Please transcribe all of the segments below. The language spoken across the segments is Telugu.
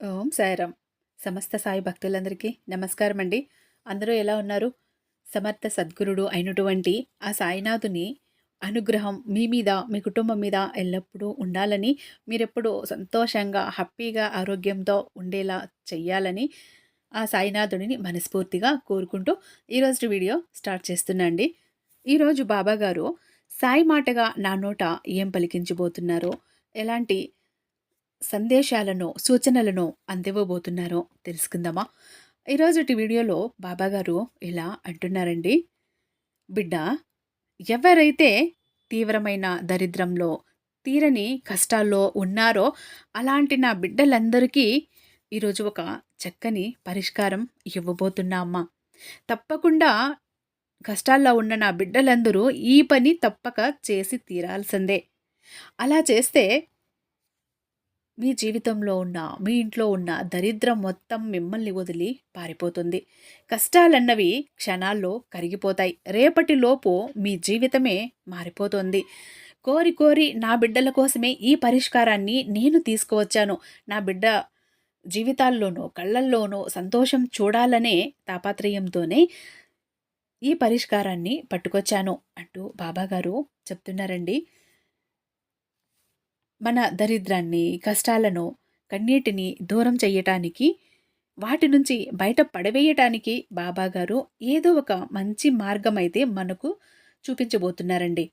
ఓం సాయిరామ్. సమస్త సాయి భక్తులందరికీ నమస్కారం అండి అందరూ ఎలా ఉన్నారు? సమర్థ సద్గురుడు అయినటువంటి ఆ సాయినాథుని అనుగ్రహం మీ మీద మీ కుటుంబం మీద ఎల్లప్పుడూ ఉండాలని మీరెప్పుడూ సంతోషంగా హ్యాపీగా ఆరోగ్యంతో ఉండేలా చెయ్యాలని ఆ సాయినాథుడిని మనస్ఫూర్తిగా కోరుకుంటూ ఈరోజు వీడియో స్టార్ట్ చేస్తున్నా అండి. ఈరోజు బాబా గారు సాయి మాటగా నా నోట ఏం పలికించబోతున్నారో ఎలాంటి సందేశాలను సూచనలను అందివ్వబోతున్నారో తెలుసుకుందామా? ఈరోజుటి వీడియోలో బాబాగారు ఇలా అంటున్నారండి. బిడ్డ ఎవరైతే తీవ్రమైన దరిద్రంలో తీరని కష్టాల్లో ఉన్నారో అలాంటి నా బిడ్డలందరికీ ఈరోజు ఒక చక్కని పరిష్కారం ఇవ్వబోతున్నా అమ్మ. తప్పకుండా కష్టాల్లో ఉన్న నా బిడ్డలందరూ ఈ పని తప్పక చేసి తీరాల్సిందే. అలా చేస్తే మీ జీవితంలో ఉన్న మీ ఇంట్లో ఉన్న దరిద్రం మొత్తం మిమ్మల్ని వదిలి పారిపోతుంది. కష్టాలన్నవి క్షణాల్లో కరిగిపోతాయి. రేపటిలోపు మీ జీవితమే మారిపోతుంది. కోరి కోరి నా బిడ్డల కోసమే ఈ పరిష్కారాన్ని నేను తీసుకువచ్చాను. నా బిడ్డ జీవితాల్లోనూ కళ్ళల్లోనూ సంతోషం చూడాలనే తాపత్రయంతోనే ఈ పరిష్కారాన్ని పట్టుకొచ్చాను అంటూ బాబాగారు చెప్తున్నారండి. మన దరిద్రాన్ని కష్టాలను కన్నీటిని దూరం చెయ్యటానికి వాటి నుంచి బయట పడవేయటానికి బాబాగారు ఏదో ఒక మంచి మార్గం అయితే మనకు చూపించబోతున్నారండి.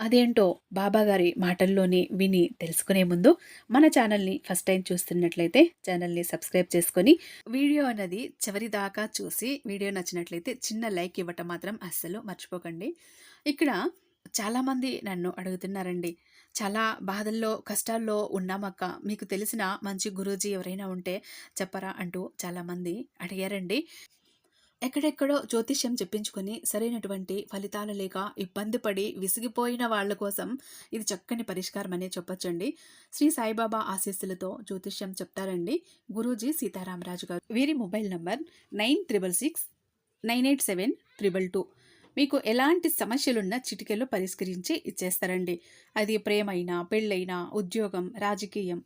అదేంటో బాబాగారి మాటల్లోనే విని తెలుసుకునే ముందు మన ఛానల్ని ఫస్ట్ టైం చూస్తున్నట్లయితే ఛానల్ని సబ్స్క్రైబ్ చేసుకొని వీడియో అనేది చివరి దాకా చూసి వీడియో నచ్చినట్లయితే చిన్న లైక్ ఇవ్వటం మాత్రం అస్సలు మర్చిపోకండి. ఇక్కడ చాలామంది నన్ను అడుగుతున్నారండి. చాలా బాధల్లో కష్టాల్లో ఉన్నామక్క. మీకు తెలిసిన మంచి గురూజీ ఎవరైనా ఉంటే చెప్పరా అంటూ చాలామంది అడిగారండి. ఎక్కడెక్కడో జ్యోతిష్యం చెప్పించుకొని సరైనటువంటి ఫలితాలు లేక ఇబ్బంది పడి విసిగిపోయిన వాళ్ళ కోసం ఇది చక్కని పరిష్కారం అనే చెప్పొచ్చండి. శ్రీ సాయిబాబా ఆశీస్సులతో జ్యోతిష్యం చెప్తారండి గురూజీ సీతారామరాజు గారు. వీరి mobile number nine triple six nine eight seven triple two. మీకు ఎలాంటి సమస్యలున్నా చిటికెలో పరిష్కరించి ఇచ్చేస్తారండి. అది ప్రేమైనా పెళ్ళైనా ఉద్యోగం రాజకీయం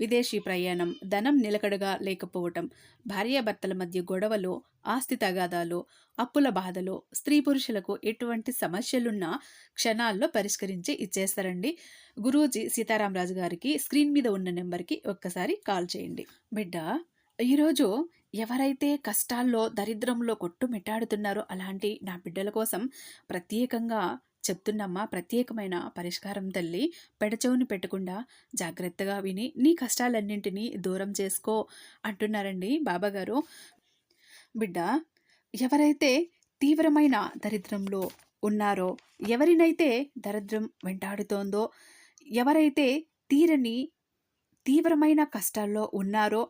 విదేశీ ప్రయాణం ధనం నిలకడగా లేకపోవటం భార్యాభర్తల మధ్య గొడవలు ఆస్తి తగాదాలు అప్పుల బాధలు స్త్రీ పురుషులకు ఎటువంటి సమస్యలున్నా క్షణాల్లో పరిష్కరించి ఇచ్చేస్తారండి. గురూజీ సీతారామరాజు గారికి స్క్రీన్ మీద ఉన్న నెంబర్కి ఒక్కసారి కాల్ చేయండి. బిడ్డ ఈరోజు ఎవరైతే కష్టాల్లో దరిద్రంలో కొట్టుమిట్టాడుతున్నారో అలాంటి నా బిడ్డల కోసం ప్రత్యేకంగా చెప్తున్నమ్మా. ప్రత్యేకమైన పరిష్కారం తల్లి. పెడచవుని పెట్టకుండా జాగ్రత్తగా విని నీ కష్టాలన్నింటినీ దూరం చేసుకో అంటున్నారండి బాబాగారు. బిడ్డ ఎవరైతే తీవ్రమైన దరిద్రంలో ఉన్నారో ఎవరినైతే దరిద్రం వెంటాడుతోందో ఎవరైతే తీరని తీవ్రమైన కష్టాల్లో ఉన్నారో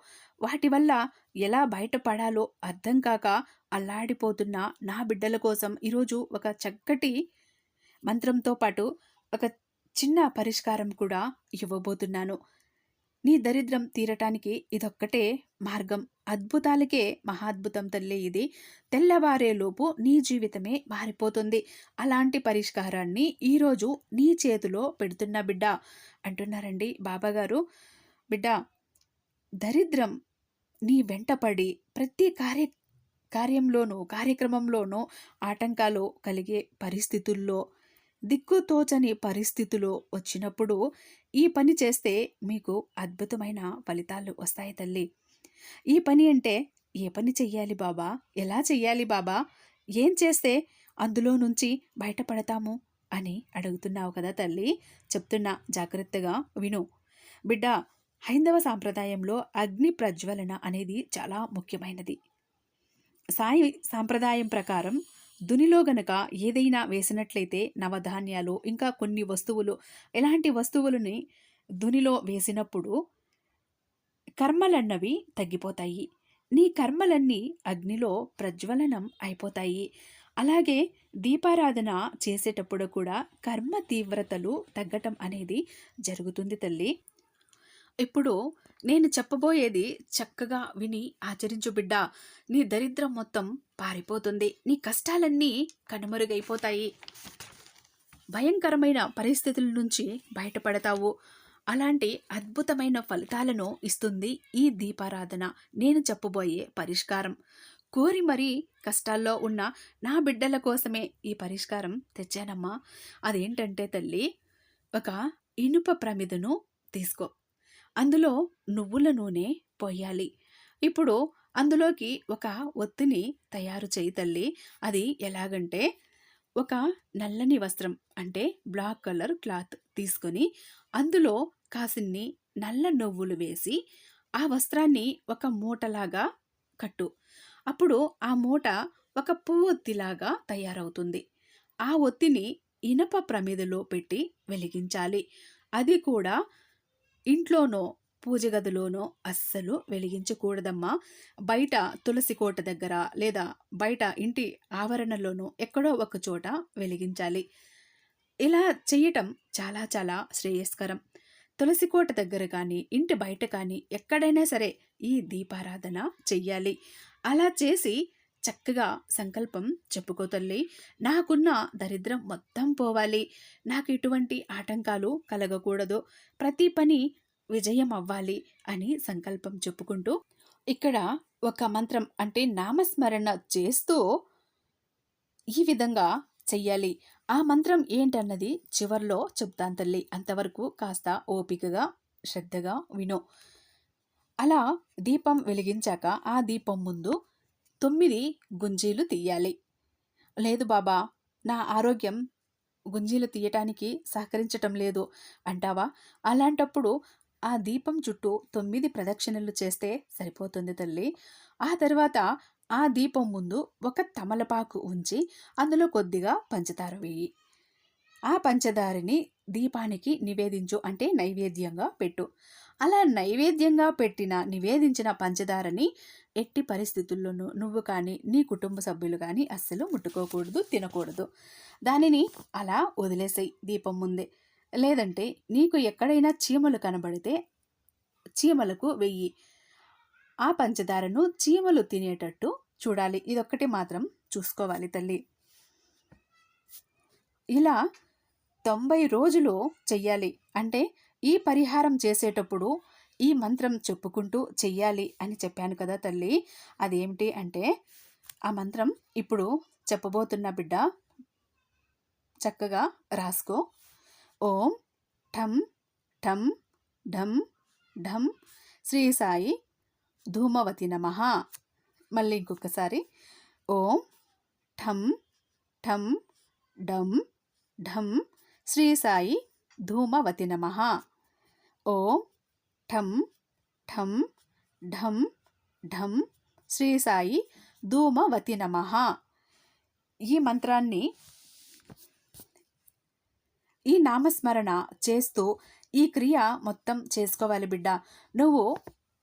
వాటి వల్ల ఎలా బయటపడాలో అర్థం కాక అల్లాడిపోతున్న నా బిడ్డల కోసం ఈరోజు ఒక చక్కటి మంత్రంతో పాటు ఒక చిన్న పరిష్కారం కూడా ఇవ్వబోతున్నాను. నీ దరిద్రం తీరటానికి ఇదొక్కటే మార్గం. అద్భుతాలకే మహాద్భుతం తల్లి ఇది. తెల్లవారేలోపు నీ జీవితమే మారిపోతుంది. అలాంటి పరిష్కారాన్ని ఈరోజు నీ చేతిలో పెడుతున్న బిడ్డ. అంటున్నారండి బాబాగారు. బిడ్డ దరిద్రం నీ వెంటపడి ప్రతి కార్య కార్యంలోనూ కార్యక్రమంలోనూ ఆటంకాలు కలిగే పరిస్థితుల్లో దిక్కుతోచని పరిస్థితులు వచ్చినప్పుడు ఈ పని చేస్తే మీకు అద్భుతమైన ఫలితాలు వస్తాయి తల్లి. ఈ పని అంటే ఏ పని చెయ్యాలి బాబా? ఎలా చెయ్యాలి బాబా? ఏం చేస్తే అందులో నుంచి బయటపడతాము? అని అడుగుతున్నావు కదా తల్లి. చెప్తున్నా జాగ్రత్తగా విను. బిడ్డ హైందవ సాంప్రదాయంలో అగ్ని ప్రజ్వలన అనేది చాలా ముఖ్యమైనది. సాయి సాంప్రదాయం ప్రకారం దునిలో గనక ఏదైనా వేసినట్లయితే నవధాన్యాలు ఇంకా కొన్ని వస్తువులు ఎలాంటి వస్తువులని దునిలో వేసినప్పుడు కర్మలన్నవి తగ్గిపోతాయి. నీ కర్మలన్నీ అగ్నిలో ప్రజ్వలనం అయిపోతాయి. అలాగే దీపారాధన చేసేటప్పుడు కూడా కర్మ తీవ్రతలు తగ్గటం అనేది జరుగుతుంది తల్లి. ఇప్పుడు నేను చెప్పబోయేది చక్కగా విని ఆచరించు బిడ్డ. నీ దరిద్రం మొత్తం పారిపోతుంది. నీ కష్టాలన్నీ కనుమరుగైపోతాయి. భయంకరమైన పరిస్థితుల నుంచి బయటపడతావు. అలాంటి అద్భుతమైన ఫలితాలను ఇస్తుంది ఈ దీపారాధన. నేను చెప్పబోయే పరిష్కారం. కోరి మరీ కష్టాల్లో ఉన్న నా బిడ్డల కోసమే ఈ పరిష్కారం తెచ్చానమ్మా. అదేంటంటే తల్లి ఒక ఇనుప ప్రమిదను తీసుకో. అందులో నువ్వుల నూనె పోయాలి. ఇప్పుడు అందులోకి ఒక ఒత్తిని తయారు చేయి తల్లి. అది ఎలాగంటే ఒక నల్లని వస్త్రం అంటే బ్లాక్ కలర్ క్లాత్ తీసుకొని అందులో కాసిన్ని నల్ల నువ్వులు వేసి ఆ వస్త్రాన్ని ఒక మూటలాగా కట్టు. అప్పుడు ఆ మూట ఒక పువ్వొత్తిలాగా తయారవుతుంది. ఆ ఒత్తిని ఇనప ప్రమిదలో పెట్టి వెలిగించాలి. అది కూడా ఇంట్లోనో పూజ గదిలోనో అస్సలు వెలిగించకూడదమ్మా. బయట తులసి కోట దగ్గర లేదా బయట ఇంటి ఆవరణలోనూ ఎక్కడో ఒక చోట వెలిగించాలి. ఇలా చేయటం చాలా చాలా శ్రేయస్కరం. తులసి కోట దగ్గర కానీ ఇంటి బయట కానీ ఎక్కడైనా సరే ఈ దీపారాధన చెయ్యాలి. అలా చేసి చక్కగా సంకల్పం చెప్పుకో తల్లి. నాకున్న దరిద్రం మొత్తం పోవాలి. నాకు ఎటువంటి ఆటంకాలు కలగకూడదు. ప్రతి పని విజయం అవ్వాలి అని సంకల్పం చెప్పుకుంటూ ఇక్కడ ఒక మంత్రం అంటే నామస్మరణ చేస్తూ ఈ విధంగా చెయ్యాలి. ఆ మంత్రం ఏంటన్నది చివర్లో చెప్తాను తల్లి. అంతవరకు కాస్త ఓపికగా శ్రద్ధగా విను. అలా దీపం వెలిగించాక ఆ దీపం ముందు తొమ్మిది గుంజీలు తీయాలి. లేదు బాబా నా ఆరోగ్యం గుంజీలు తీయటానికి సహకరించటం లేదు అంటావా? అలాంటప్పుడు ఆ దీపం చుట్టూ తొమ్మిది ప్రదక్షిణలు చేస్తే సరిపోతుంది తల్లి. ఆ తర్వాత ఆ దీపం ముందు ఒక తమలపాకు ఉంచి అందులో కొద్దిగా పంచదార వేయి. ఆ పంచదారిని దీపానికి నివేదించు అంటే నైవేద్యంగా పెట్టు. అలా నైవేద్యంగా పెట్టిన నివేదించిన పంచదారని ఎట్టి పరిస్థితుల్లోనూ నువ్వు కానీ నీ కుటుంబ సభ్యులు కానీ అస్సలు ముట్టుకోకూడదు తినకూడదు. దానిని అలా వదిలేసాయి దీపం ముందే. లేదంటే నీకు ఎక్కడైనా చీమలు కనబడితే చీమలకు వెయ్యి. ఆ పంచదారను చీమలు తినేటట్టు చూడాలి. ఇదొక్కటి మాత్రం చూసుకోవాలి తల్లి. ఇలా తొంభై రోజులు చెయ్యాలి. అంటే ఈ పరిహారం చేసేటప్పుడు ఈ మంత్రం చెప్పుకుంటూ చెయ్యాలి అని చెప్పాను కదా తల్లి. అదేమిటి అంటే ఆ మంత్రం ఇప్పుడు చెప్పబోతున్న బిడ్డ చక్కగా రాసుకో. ఓం ఠం ఠం ఢం ఢం శ్రీ సాయి ధూమవతి నమ. మళ్ళీ ఇంకొకసారి. ఓం ఠం ఠం ఢం ఢం శ్రీ సాయి ధూమవతి నమ. ఓం ఠం ఠం ఢం ఢం శ్రీ సాయి ధూమవతి నమ. ఈ మంత్రాన్ని ఈ నామస్మరణ చేస్తూ ఈ క్రియ మొత్తం చేసుకోవాలి బిడ్డ. నువ్వు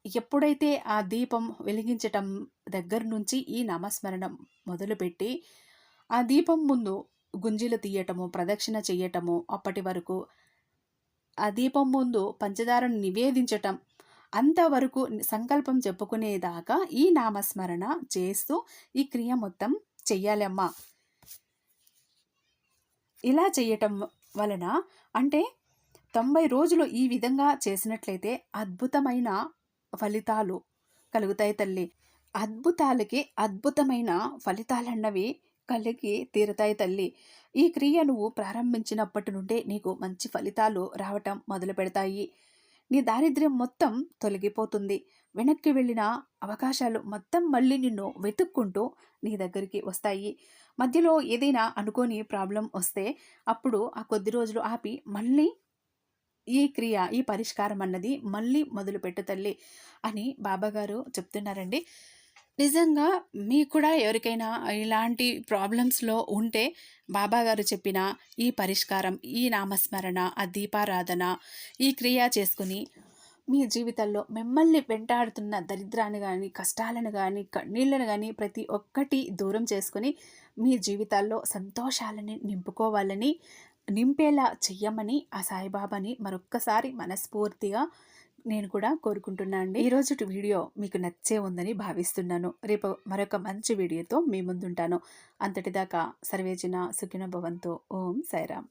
ఎప్పుడైతే ఆ దీపం వెలిగించటం దగ్గర నుంచి ఈ నామస్మరణం మొదలుపెట్టి ఆ దీపం ముందు గుంజీలు తీయటము ప్రదక్షిణ చేయటము అప్పటి వరకు ఆ దీపం ముందు పంచదారను నివేదించటం. అంతవరకు సంకల్పం చెప్పుకునేదాకా ఈ నామస్మరణ చేస్తూ ఈ క్రియ మొత్తం చెయ్యాలమ్మా. ఇలా చేయటం వలన అంటే తొంభై రోజులు ఈ విధంగా చేసినట్లయితే అద్భుతమైన ఫలితాలు కలుగుతాయి తల్లి. అద్భుతాలకి అద్భుతమైన ఫలితాలన్నవి కలిగి తీరుతాయి తల్లి. ఈ క్రియ నువ్వు ప్రారంభించినప్పటి నుండే నీకు మంచి ఫలితాలు రావటం మొదలు పెడతాయి. నీ దారిద్ర్యం మొత్తం తొలగిపోతుంది. వెనక్కి వెళ్ళిన అవకాశాలు మొత్తం మళ్ళీ నిన్ను వెతుక్కుంటూ నీ దగ్గరికి వస్తాయి. మధ్యలో ఏదైనా అనుకోని ప్రాబ్లం వస్తే అప్పుడు ఆ కొద్ది రోజులు ఆపి మళ్ళీ ఈ క్రియ ఈ పరిష్కారం అన్నది మళ్ళీ మొదలు పెట్టు తల్లి అని బాబాగారు చెప్తున్నారండి. నిజంగా మీకు కూడా ఎవరికైనా ఇలాంటి ప్రాబ్లమ్స్లో ఉంటే బాబాగారు చెప్పిన ఈ పరిష్కారం ఈ నామస్మరణ ఆ దీపారాధన ఈ క్రియ చేసుకుని మీ జీవితంలో మిమ్మల్ని వెంటాడుతున్న దరిద్రాన్ని కానీ కష్టాలను కానీ కన్నీళ్ళను కానీ ప్రతి ఒక్కటి దూరం చేసుకుని మీ జీవితాల్లో సంతోషాలని నింపుకోవాలని నింపేలా చెయ్యమని ఆ సాయిబాబాని మరొక్కసారి మనస్ఫూర్తిగా నేను కూడా కోరుకుంటున్నాను అండి. ఈరోజు వీడియో మీకు నచ్చే ఉందని భావిస్తున్నాను. రేపు మరొక మంచి వీడియోతో మీ ముందుంటాను. అంతటిదాకా సర్వేజన సుఖిన భవంతో. ఓం సాయిరామ్.